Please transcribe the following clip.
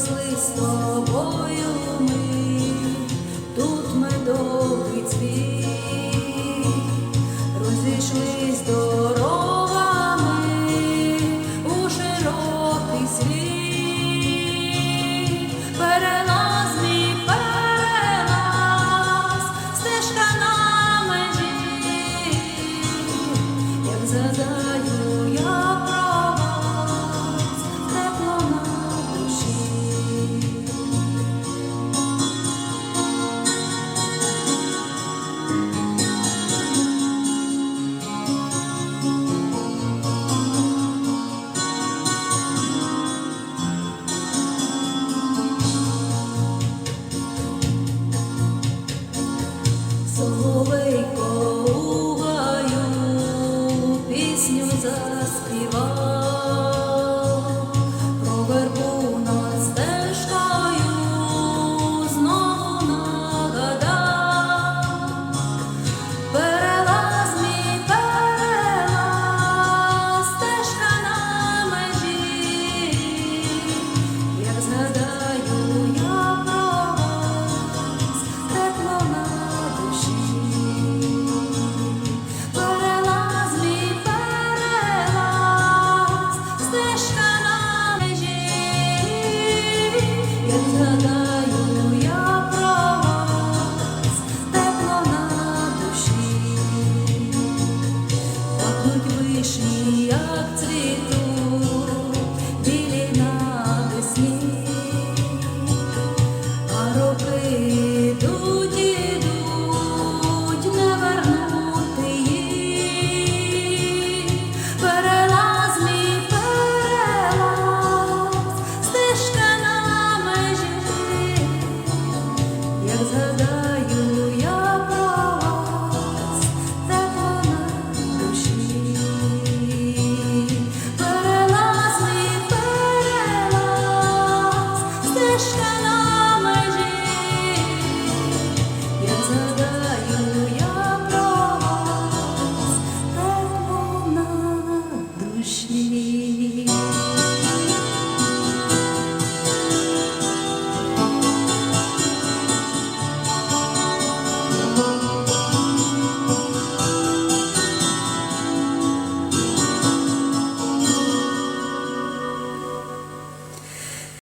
росли з тобою ми, тут медовий цвіт, розійшлись дорогами see through.